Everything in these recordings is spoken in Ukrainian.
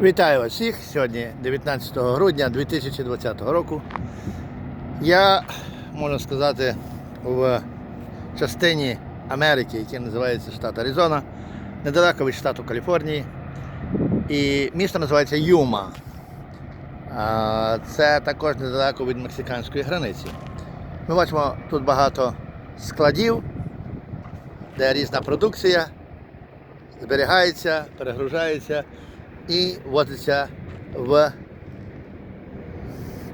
Вітаю вас всіх. Сьогодні 19 грудня 2020 року. Я, можна сказати, в частині Америки, яка називається штат Аризона, недалеко від штату Каліфорнії. І місто називається Юма. Це також недалеко від мексиканської границі. Ми бачимо тут багато складів, де різна продукція зберігається, перегружається і возиться в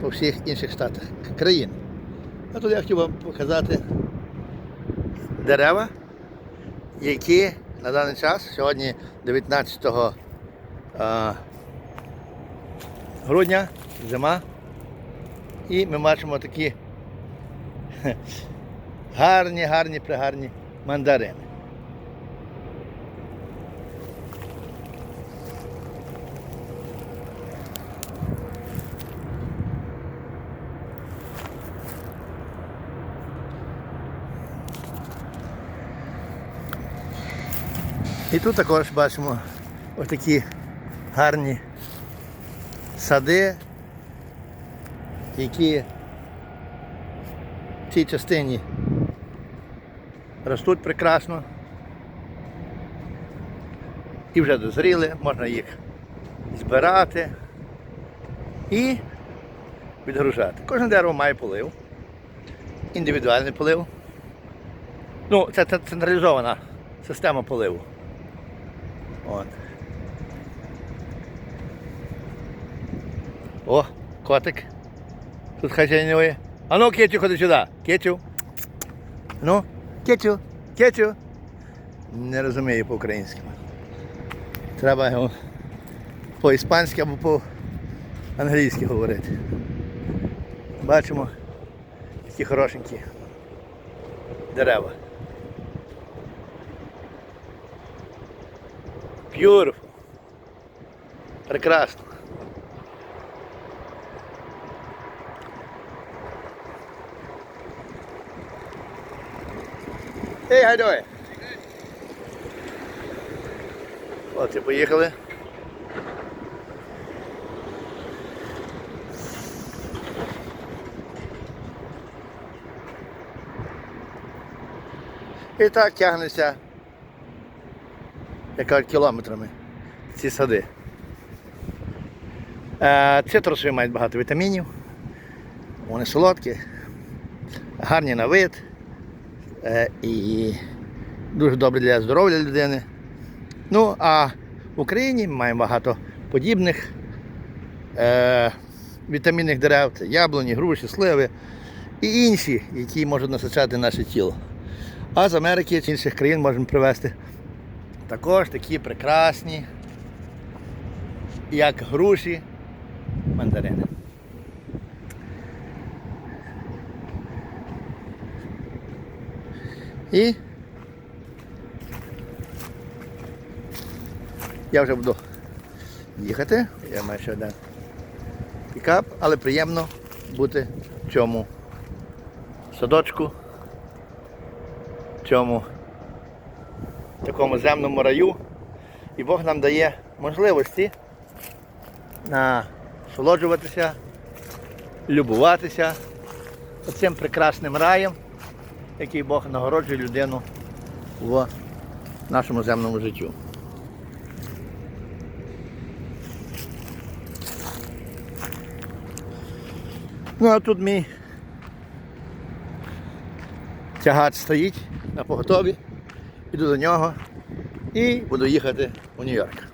по всіх інших штатах країн. А тут я хотів вам показати дерева, які на даний час, сьогодні 19 а, грудня, зима, і ми бачимо такі гарні, гарні, пригарні мандарини. І тут також бачимо отакі гарні сади, які в цій частині ростуть прекрасно і вже дозріли, можна їх збирати і відгружати. Кожне дерево має полив, індивідуальний полив. Ну, це це централізована система поливу. От. О, котик. Тут хазяйнує. А ну, Кетю, ходи сюди. Кетю. Ну, Кетю, Кетю. Не розумію по-українськи. Треба його по-іспанськи або по-англійськи говорити. Бачимо такі хорошенькі дерева. Beautiful. Прекрасно. Hey, how you doing? От і поїхали. І так тягнеться як кажуть, кілометрами ці сади. Е, Цитрусові мають багато вітамінів, вони солодкі, гарні на вид е, і дуже добрі для здоров'я людини. Ну, а в Україні ми маємо багато подібних е, вітамінних дерев, це яблуні, груші, сливи і інші, які можуть насичати наше тіло. А з Америки чи інших країн можемо привезти також такі прекрасні, як груші, мандарини. І я вже буду їхати, я маю ще один пікап, але приємно бути в цьому садочку, в цьому такому земному раю. І Бог нам дає можливості насолоджуватися, любуватися цим прекрасним раєм, який Бог нагороджує людину в нашому земному життю. Ну а тут мій тягач стоїть на поготові. Іду до нього і буду їхати у Нью-Йорк.